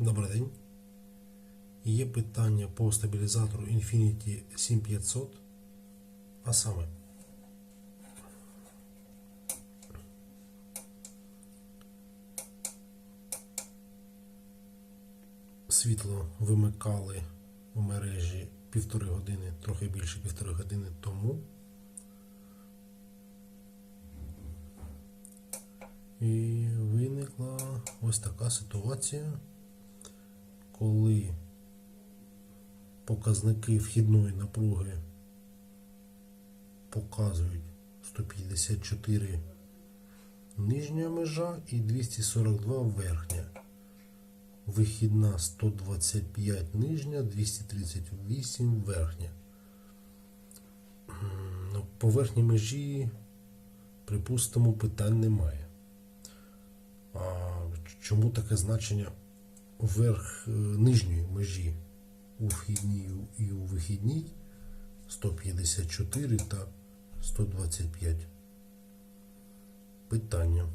Добрий день. Є питання по стабілізатору Infinity 7500, а саме світло вимикали у мережі півтори години, трохи більше півтори години тому. І виникла ось така ситуація, коли показники вхідної напруги показують 154 нижня межа і 242 верхня. Вихідна 125 нижня, 238 верхня. Ну, По верхній межі, припустимо, питань немає. А чому таке значення верх е, нижньої межі у вхідній і у вихідній 154 та 125? Питання.